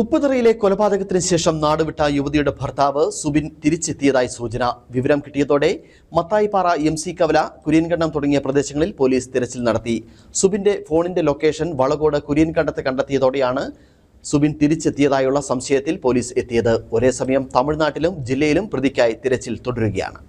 ഉപ്പുതറയിലെ കൊലപാതകത്തിന് ശേഷം നാടുവിട്ട യുവതിയുടെ ഭർത്താവ് സുബിൻ തിരിച്ചെത്തിയതായി സൂചന. വിവരം കിട്ടിയതോടെ മത്തായിപ്പാറ എം സി കവല കുര്യൻകണ്ടം തുടങ്ങിയ പ്രദേശങ്ങളിൽ പോലീസ് തിരച്ചിൽ നടത്തി. സുബിന്റെ ഫോണിന്റെ ലൊക്കേഷൻ വളകോട് കുര്യൻകണ്ടത്ത് കണ്ടെത്തിയതോടെയാണ് സുബിൻ തിരിച്ചെത്തിയതായുള്ള സംശയത്തിൽ പോലീസ് എത്തിയത്. ഒരേ സമയം തമിഴ്നാട്ടിലും ജില്ലയിലും പ്രതിക്കായി തിരച്ചിൽ തുടരുകയാണ്.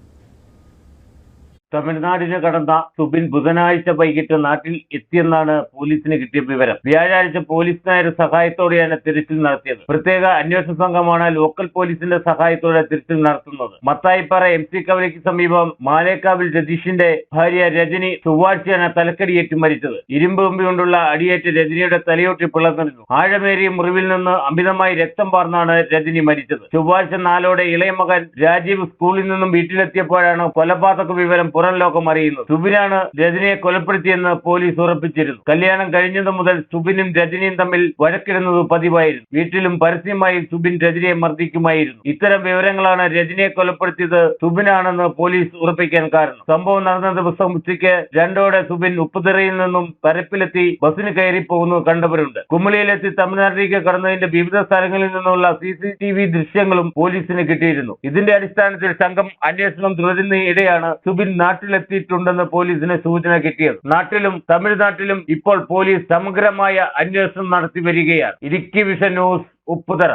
തമിഴ്നാടിന് കടന്ന സുബിൻ ബുധനാഴ്ച വൈകിട്ട് നാട്ടിൽ എത്തിയെന്നാണ് പോലീസിന് കിട്ടിയ വിവരം. വ്യാഴാഴ്ച പോലീസ് നായരുടെ സഹായത്തോടെയാണ് തിരച്ചിൽ നടത്തിയത്. പ്രത്യേക അന്വേഷണ സംഘമാണ് ലോക്കൽ പോലീസിന്റെ സഹായത്തോടെ തിരച്ചിൽ നടത്തുന്നത്. മത്തായിപ്പാറ എം സി കവലയ്ക്ക് സമീപം മാലേക്കാവിൽ രതീഷിന്റെ ഭാര്യ രജനി ചൊവ്വാഴ്ചയാണ് തലക്കടിയേറ്റ് മരിച്ചത്. ഇരുമ്പ് കമ്പി കൊണ്ടുള്ള അടിയേറ്റ് രജനിയുടെ തലയോട്ടി പിളർന്നിരുന്നു. ആഴമേറിയ മുറിവിൽ നിന്ന് അമിതമായി രക്തം പാർന്നാണ് രജനി മരിച്ചത്. ചൊവ്വാഴ്ച നാലോടെ ഇളയ മകൻ രാജീവ് സ്കൂളിൽ നിന്നും വീട്ടിലെത്തിയപ്പോഴാണ് കൊലപാതക വിവരം പുറം ലോകം അറിയുന്നത്. സുബിനാണ് രജനിയെ കൊലപ്പെടുത്തിയെന്ന് പോലീസ് ഉറപ്പിച്ചിരുന്നു. കല്യാണം കഴിഞ്ഞതു മുതൽ സുബിനും രജനിയും തമ്മിൽ വഴക്കിടുന്നത് പതിവായിരുന്നു. വീട്ടിലും പരസ്യമായി സുബിൻ രജനിയെ മർദ്ദിക്കുമായിരുന്നു. ഇത്തരം വിവരങ്ങളാണ് രജനിയെ കൊലപ്പെടുത്തിയത് സുബിനാണെന്ന് പോലീസ് ഉറപ്പിക്കാൻ കാരണം. സംഭവം നടന്ന ദിവസം ഉച്ചയ്ക്ക് രണ്ടോടെ സുബിൻ ഉപ്പുതിറയിൽ നിന്നും പരപ്പിലെത്തി ബസ്സിന് കയറി പോകുന്നത് കണ്ടവരുണ്ട്. കുമളിയിലെത്തി തമിഴ്നാട്ടിലേക്ക് കടന്നതിന്റെ വിവിധ സ്ഥലങ്ങളിൽ നിന്നുള്ള സി സി ടി വി ദൃശ്യങ്ങളും പോലീസിന് കിട്ടിയിരുന്നു. ഇതിന്റെ അടിസ്ഥാനത്തിൽ സംഘം അന്വേഷണം തുടരുന്നതിനിടെയാണ് സുബിൻ നാട്ടിലെത്തിയിട്ടുണ്ടെന്ന് പോലീസിന് സൂചന കിട്ടിയത്. നാട്ടിലും തമിഴ്നാട്ടിലും ഇപ്പോൾ പോലീസ് സമഗ്രമായ അന്വേഷണം നടത്തി വരികയാണ്. Idukki vision news Upputhara.